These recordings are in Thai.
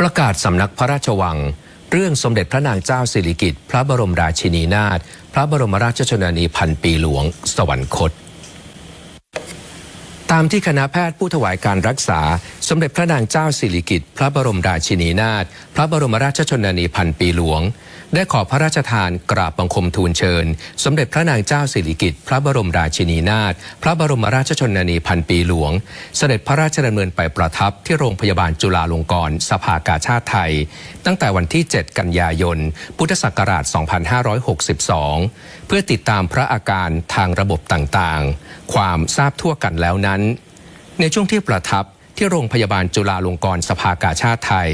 ประกาศสำนักพระราชวัง เรื่องสมเด็จพระนางเจ้าสิริกิติ์พระบรมราชินีนาถพระบรมราชชนนีพันปีหลวง สวรรคต ตามที่คณะแพทย์ผู้ถวายการรักษา สมเด็จพระนางเจ้าสิริกิติ์พระบรมราชินีนาถพระบรมราชชนนีพันปีหลวง ได้ขอพระราชทานกราบบังคมทูลเชิญ สมเด็จพระนางเจ้าสิริกิติ์พระบรมราชินีนาถพระบรมราชชนนีพันปีหลวง เสด็จพระราชดำเนินไปประทับที่โรงพยาบาลจุฬาลงกรณ์สภากาชาติไทย ตั้งแต่วันที่ 7 กันยายน พุทธศักราช 2562 เพื่อติดตามพระอาการทางระบบต่างๆ ความทราบทั่วกันแล้วนั้น ในช่วงที่ประทับที่โรงพยาบาลจุฬาลงกรณ์สภากาชาติไทย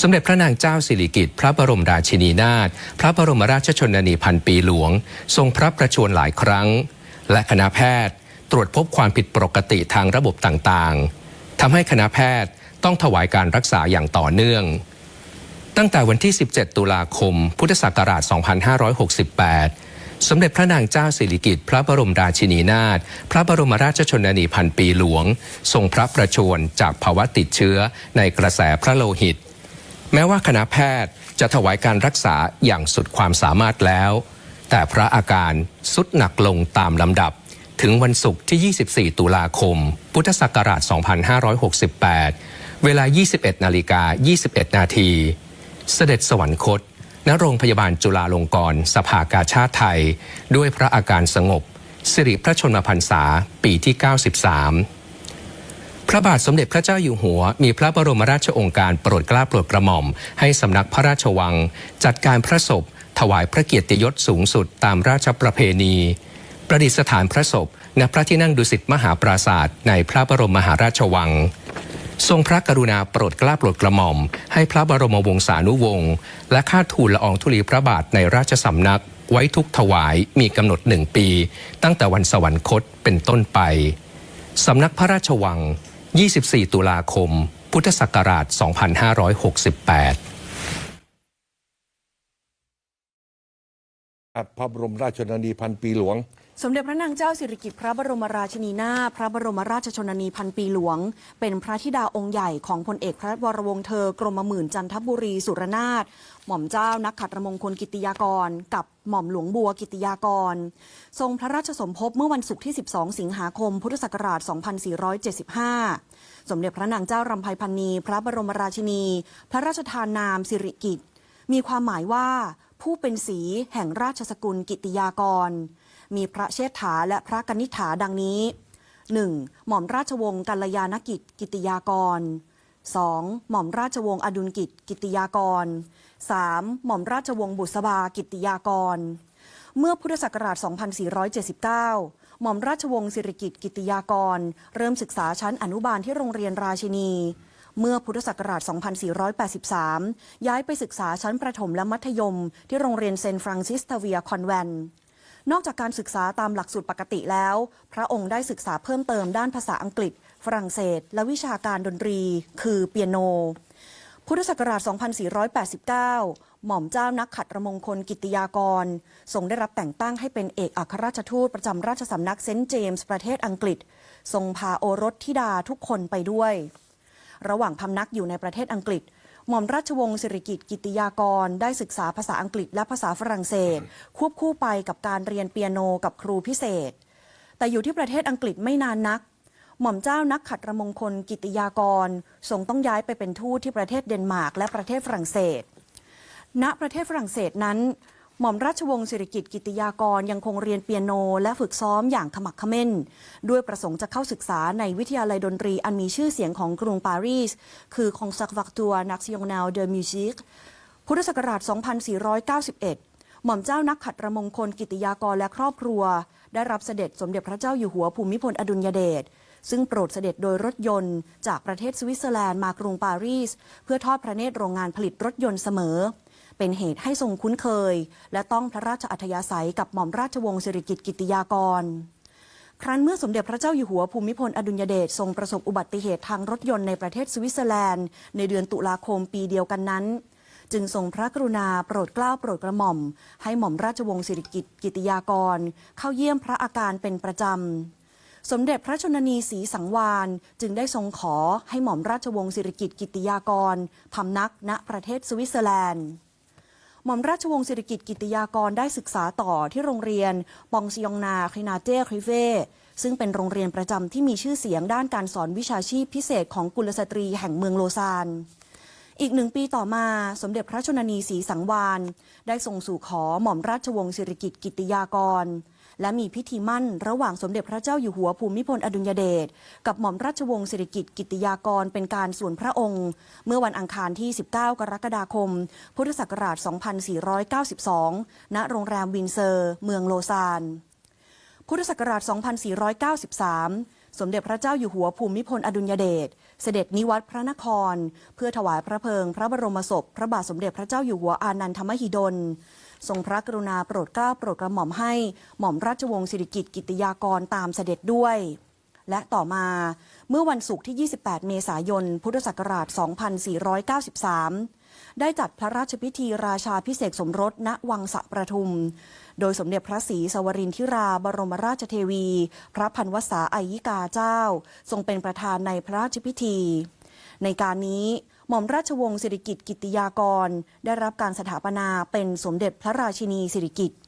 สมเด็จพระนางเจ้าสิริกิติ์พระบรมราชินีนาถพระบรมราชชนนีพันปีหลวง ทรงพระประชวรหลายครั้ง และคณะแพทย์ตรวจพบความผิดปกติทางระบบต่างๆทำให้คณะแพทย์ต้องถวายการรักษาอย่างต่อเนื่อง ตั้งแต่วันที่ 17 ตุลาคม พุทธศักราช 2568 สมเด็จพระนางเจ้าสิริกิติ์พระบรมราชินีนาถพระบรมราชชนนีพันปีหลวง ทรงพระประชวรจากภาวะติดเชื้อในกระแสพระโลหิต แม้ว่าคณะแพทย์จะถวายการรักษาอย่างสุดความสามารถแล้ว แต่พระอาการสุดหนักลงตามลำดับ ถึงวันศุกร์ที่ 24 ตุลาคม พุทธศักราช 2568 เวลา 21 นาฬิกา 21 นาที เสด็จสวรรคต ณ โรงพยาบาลจุฬาลงกรณ์สภากาชาติไทย ด้วยพระอาการสงบ สิริพระชนมพรรษาปีที่ 93 พระบาทสมเด็จพระเจ้าอยู่หัว มีพระบรมราชโองการโปรดเกล้าโปรดกระหม่อม ให้สำนักพระราชวัง จัดการพระศพ ถวายพระเกียรติยศสูงสุดตามราชประเพณี ประดิษฐานพระศพณพระที่นั่งดุสิตมหาปราศาสตร์ในพระบรมมหาราชวัง ทรงพระกรุณาโปรดเกล้าโปรดกระหม่อม ให้พระบรมวงศานุวงศ์และข้าทูลละอองธุลีพระบาทในราชสำนัก ไว้ทุกถวายมีกำหนดหนึ่งปี ตั้งแต่วันสวรรคตเป็นต้นไปสำนักพระราชวัง 24 ตุลาคม พุทธศักราช 2568พระบรมราชชนนีพันปีหลวง สมเด็จพระนางเจ้าสิริกิติ์พระบรมราชินีนาถพระบรมราชชนนีพันปีหลวง เป็นพระธิดาองค์ใหญ่ของพลเอกพระวรวงศ์เธอกรมหมื่นจันทบุรีสุรนาถหม่อมเจ้านักขัตรมงคลกิติยากร กับหม่อมหลวงบัวกิติยากร ทรงพระราชสมภพเมื่อวันศุกร์ที่ 12 สิงหาคม พุทธศักราช 2475 สมเด็จพระนางเจ้ารำไพพันนีพระบรมราชินี พระราชทานนามสิริกิติ์มีความหมายว่าผู้เป็นสีแห่งราชสกุลกิติยากร มีพระเชษฐาและพระกนิษฐาดังนี้ 1. หม่อมราชวงศ์กัลยาณกิจกิติยากร 2. หม่อมราชวงศ์อดุลกิจกิติยากร 3. หม่อมราชวงศ์บุษบากิติยากร เมื่อพุทธศักราช 2479 หม่อมราชวงศ์สิริกิติกิติยากร เริ่มศึกษาชั้นอนุบาลที่โรงเรียนราชินี เมื่อพุทธศักราช 2483 ย้ายไปศึกษาชั้นประถมและมัธยม ที่โรงเรียนเซนฟรังซิสทเวียคอนแวนต์ นอกจากการศึกษาตามหลักสูตรปกติแล้ว พระองค์ได้ศึกษาเพิ่มเติมด้านภาษาอังกฤษ ฝรั่งเศส และวิชาการดนตรี คือเปียโน พุทธศักราช 2489 หม่อมเจ้านักขัดระมงคลกิติยากร ทรงได้รับแต่งตั้งให้เป็นเอกอัครราชทูตประจำราชสำนักเซนต์เจมส์ประเทศอังกฤษ ทรงพาโอรสธิดาทุกคนไปด้วย ระหว่างพำนักอยู่ในประเทศอังกฤษ หม่อมราชวงศ์สิริกิติ์กิติยากร ได้ศึกษาภาษาอังกฤษและภาษาฝรั่งเศส ควบคู่ไปกับการเรียนเปียโนกับครูพิเศษ แต่อยู่ที่ประเทศอังกฤษไม่นานนัก หม่อมเจ้านักขัดระมงคลกิติยากรทรงต้องย้ายไปเป็นทูตที่ประเทศเดนมาร์กและประเทศฝรั่งเศส ณประเทศฝรั่งเศสนั้น หม่อมราชวงศ์สิริกิติ์กิติยากรยังคงเรียนเปียโน และฝึกซ้อมอย่างขมักขม้น ด้วยประสงค์จะเข้าศึกษาในวิทยาลัยดนตรีอันมีชื่อเสียงของกรุงปารีส คือ Conservatoire National de Musique พุทธศักราช 2491 หม่อมเจ้านักขัดระมงคลกิติยากรและครอบครัว ได้รับเสด็จสมเด็จพระเจ้าอยู่หัวภูมิพลอดุลยเดชซึ่งโปรดเสด็จโดยรถยนต์ จากประเทศสวิตเซอร์แลนด์มากรุงปารีส เพื่อทอดพระเนตรโรงงานผลิตรถยนต์เสมอ เป็นเหตุให้ทรงคุ้นเคย และต้องพระราชอัธยาศัยกับหม่อมราชวงศ์สิริกิติ์กิติยากร ครั้นเมื่อสมเด็จพระเจ้าอยู่หัวภูมิพลอดุลยเดชทรงประสบอุบัติเหตุทางรถยนต์ในประเทศสวิตเซอร์แลนด์ ในเดือนตุลาคมปีเดียวกันนั้น จึงทรงพระกรุณาโปรดเกล้าโปรดกระหม่อม ให้หม่อมราชวงศ์สิริกิติ์กิติยากร เข้าเยี่ยมพระอาการเป็นประจำสมเด็จพระชนนีศรีสังวานจึงได้ทรงขอให้หม่อมราชวงศ์สิริกิติ์กิติยากรพำนักณประเทศสวิตเซอร์แลนด์ หม่อมราชวงศ์สิริกิติ์กิติยากรได้ศึกษาต่อที่โรงเรียน ปองซิยองนาครินาเจ้คริเวซึ่งเป็นโรงเรียนประจำที่มีชื่อเสียงด้านการสอนวิชาชีพพิเศษของกุลสตรีแห่งเมืองโลซานอีกหนึ่งปีต่อมาสมเด็จพระชนนีศรีสังวานได้ส่งสู่ขอหม่อมราชวงศ์สิริกิติ์กิติยากร และมีพิธีมั่นระหว่างสมเด็จพระเจ้าอยู่หัวภูมิพลอดุลยเดชกับหม่อมราชวงศ์สิริกิติ์กิติยากรเป็นการส่วนพระองค์ เมื่อวันอังคารที่ 19 กรกฎาคม พุทธศักราช 2492 ณ โรงแรมวินเซอร์ เมืองโลซานพุทธศักราช 2493 สมเด็จพระเจ้าอยู่หัวภูมิพลอดุลยเดช เสด็จนิวัตรพระนคร เพื่อถวายพระเพลิงพระบรมศพ พระบาทสมเด็จพระเจ้าอยู่หัวอานันทมหิดล ทรงพระกรุณาโปรดเกล้าโปรดกระหม่อมให้หม่อมราชวงศ์สิริกิติ์กิติยากรตามเสด็จด้วย และต่อมาเมื่อวันศุกร์ที่ 28 เมษายน พุทธศักราช 2493 ได้จัดพระราชพิธีราชาพิเศษสมรสณวังสะประทุม โดยสมเด็จพระศรีสวรินทิราบรมราชเทวี พระพันวษาอายิกาเจ้า ทรงเป็นประธานในพระราชพิธี ในการนี้ หม่อมราชวงศ์สิริกิติ์กิติยากร ได้รับการสถาปนาเป็นสมเด็จพระราชินีสิริกิติ์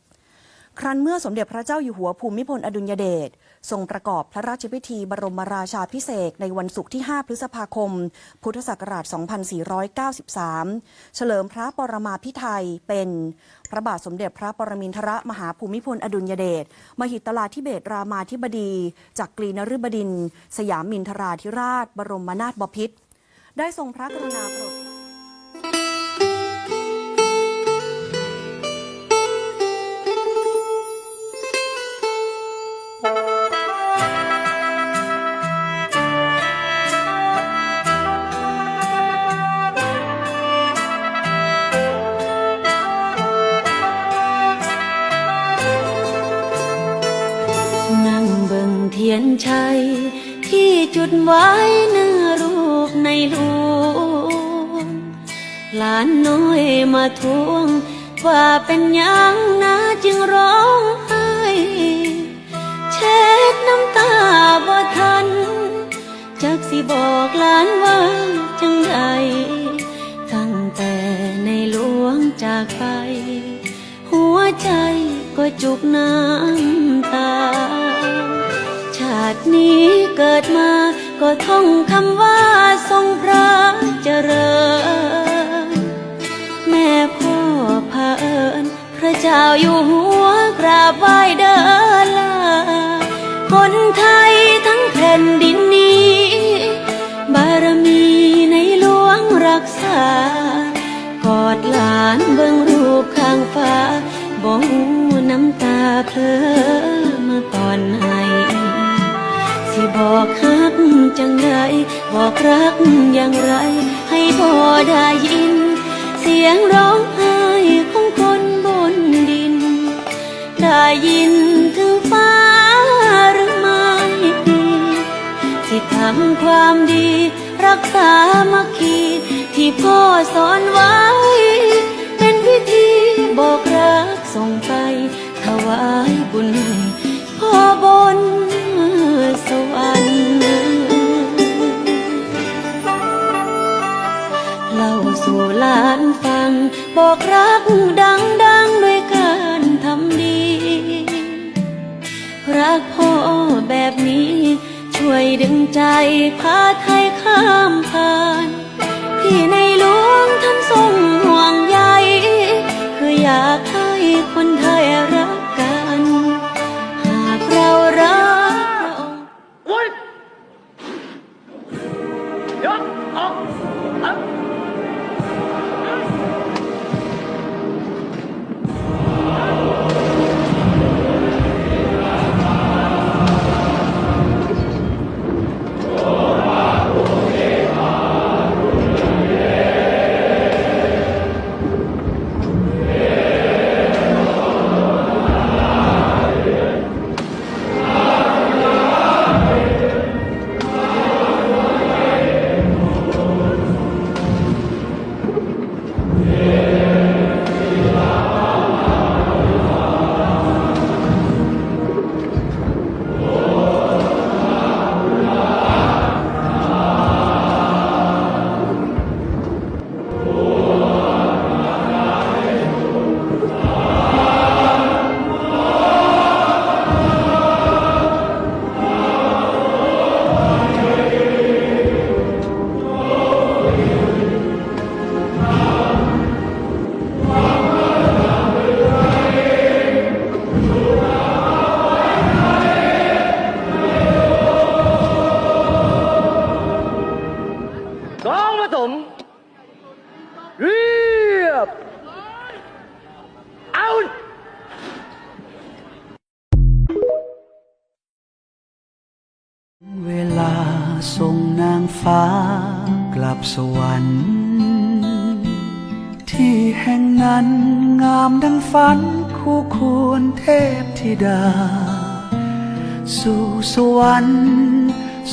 ครั้นเมื่อสมเด็จพระเจ้าอยู่หัวภูมิพลอดุลยเดชทรงประกอบพระราชพิธีบรมราชาพิเศษในวันศุกร์ที่ 5 พฤษภาคม พุทธศักราช 2493 เฉลิมพระปรมาภิไธยเป็น พระบาทสมเด็จพระปรมินทรมหาภูมิพลอดุลยเดช มหิตลาธิเบศรามาธิบดี จากกรีนฤบดิน สยามมินทราธิราช บรมนาถบพิตร ได้ทรงพระกรุณาโปรด เป็นยังนะจึงร้องไห้เช็ดน้ำตาบ่ทัน จักสิบอกหลานว่าจังใดตั้งแต่ในหลวงจากไป หัวใจก็จุกน้ำตา ชาตินี้เกิดมาก็ท่องคำว่าทรงพระเจริญ ระเจ้าอยู่หัวกราบไหว้เดินลา คนไทยทั้งแผ่นดินนี้ บารมีในหลวงรักษา กอดหลานเบิ่งรูปข้างฟ้าบ่หูน้ำตาเพลอมาตอนไหนสิบอกฮักจังใดบอกรักอย่างไร ให้พ่อได้ยิน เสียงร้องไห้ ยินถึงฟ้าหรือไม่สิทำความดี รักษามัคคีที่พ่อสอนไว้ เป็นพิธีบอกรักส่งไป ถวายบุญให้พ่อบนสวรรค์เล่าสู่หลานฟัง บอกรักดัง แบบนี้ ช่วยดึงใจพาไทยข้ามผ่านที่ในหลวงท่านทรงห่วงใยคืออยากให้คนไทยรัก เวลาส่งนางฟ้ากลับสวรรค์ ที่แห่งนั้นงามดังฝันคู่ควรเทพธิดา สู่สวรรค์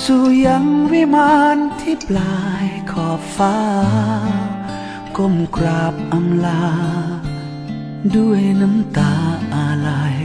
สู่ยังวิมานที่ปลายขอบฟ้า ก้มกราบอำลา ด้วยน้ำตาอาลัย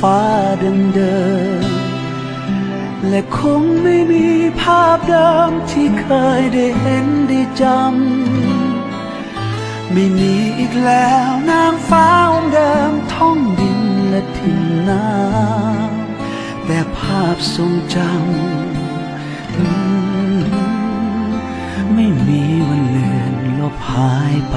ฟ้าเดิมและคงไม่มีภาพเดิมที่เคยได้เห็นได้จำ ไม่มีอีกแล้วนางฟ้าองค์เดิมท่องดินและทินน้ำแต่ภาพทรงจำไม่มีวันเลือนลบหายไป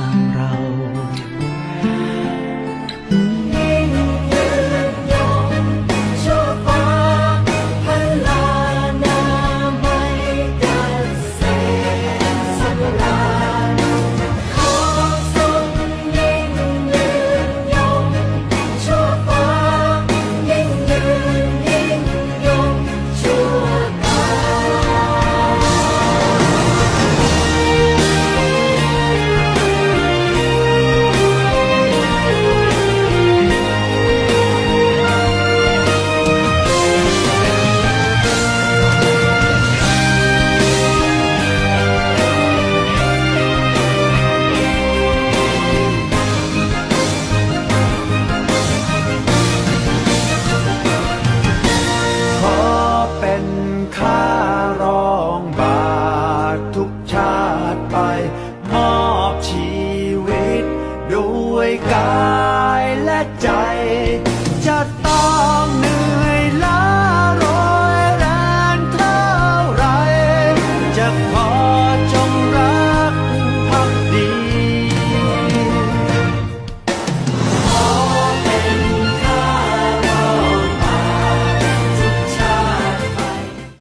ๆุกเช้า